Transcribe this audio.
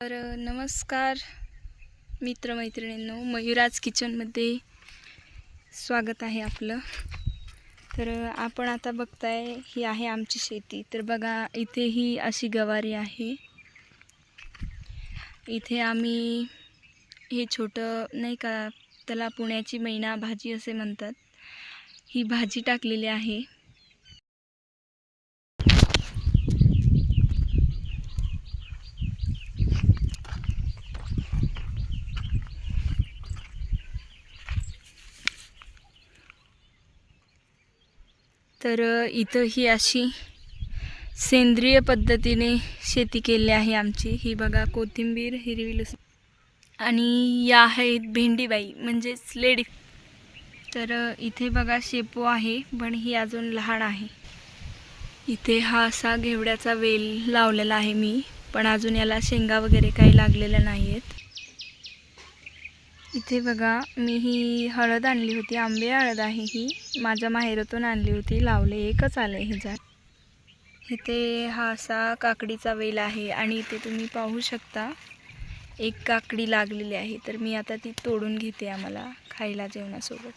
तर नमस्कार मित्रमैत्रिणींनो. मयुराज किचनमध्ये स्वागत आहे आपलं. तर आपण आता बघताय ही आहे आमची शेती. तर बघा इथे ही अशी गवारी आहे. इथे आम्ही हे छोटं नाही का त्याला पुण्याची मैना भाजी असे म्हणतात. ही भाजी टाकलेली आहे. तर इथं ही अशी सेंद्रिय पद्धतीने शेती केली आहे आमची. ही बघा कोथिंबीर हिरवी लसूण आणि या आहेत भेंडीबाई म्हणजेच लेडी. तर इथे बघा शेपू आहे पण ही अजून लहान आहे. इथे हा असा घेवड्याचा वेल लावलेला आहे मी पण अजून याला शेंगा वगैरे काही लागलेल्या नाही आहेत इथे बघा मी ही हळद आणली होती आंबे हळद आहे ही. माझ्या माहेरातून आणली होती लावले एकच आले हे झाड. इथे हा असा काकडीचा वेल आहे आणि इथे तुम्ही पाहू शकता एक काकडी लागलेली आहे. तर मी आता ती तोडून घेते आम्हाला खायला जेवणासोबत.